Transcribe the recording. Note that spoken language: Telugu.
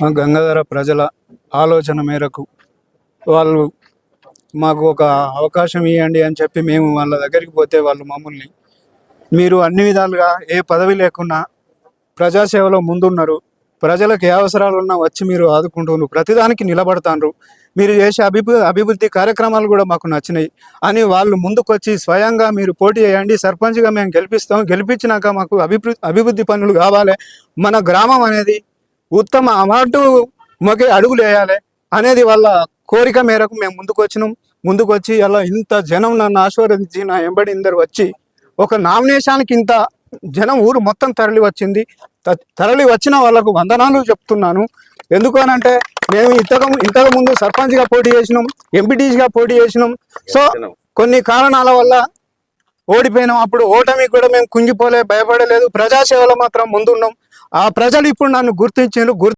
మా గంగాధర ప్రజల ఆలోచన మేరకు వాళ్ళు మాకు ఒక అవకాశం ఇవ్వండి అని చెప్పి మేము వాళ్ళ దగ్గరికి పోతే వాళ్ళు మమ్మల్ని మీరు అన్ని విధాలుగా ఏ పదవి లేకున్నా ప్రజాసేవలో ముందున్నారు. ప్రజలకు ఏ అవసరాలు ఉన్నా వచ్చి మీరు ఆదుకుంటున్నారు. ప్రతిదానికి నిలబడతాను మీరు చేసే అభివృద్ధి అభివృద్ధి కార్యక్రమాలు కూడా మాకు నచ్చినాయి. అని వాళ్ళు ముందుకొచ్చి స్వయంగా మీరు పోటీ చేయండి. సర్పంచ్గా మేము గెలిపిస్తాం. గెలిపించినాక మాకు అభివృద్ధి అభివృద్ధి పనులు కావాలి. మన గ్రామం అనేది ఉత్తమ అవార్డు మాకు అడుగులు వేయాలి అనేది వాళ్ళ కోరిక మేరకు మేము ముందుకు వచ్చినాం ముందుకు వచ్చి అలా ఇంత జనం నన్ను ఆశీర్వదించి నా ఎంబడి ఇందరు వచ్చి ఒక నామినేషన్కి ఇంత జనం ఊరు మొత్తం తరలి వచ్చింది. త- తరలి వచ్చిన వాళ్ళకు వందనాలు చెప్తున్నాను. ఎందుకనంటే అంటే మేము ఇంతకు ఇంతకు ముందు సర్పంచ్గా పోటీ చేసినాం ఎంపీటీస్గా పోటీ చేసినాం. సో కొన్ని కారణాల వల్ల ఓడిపోయినాం. అప్పుడు ఓటమి కూడా మేము కుంగిపోలే భయపడలేదు. ప్రజాసేవలో మాత్రం ముందున్నాం. ఆ ప్రజలు ఇప్పుడు నన్ను గుర్తించారు గుర్తు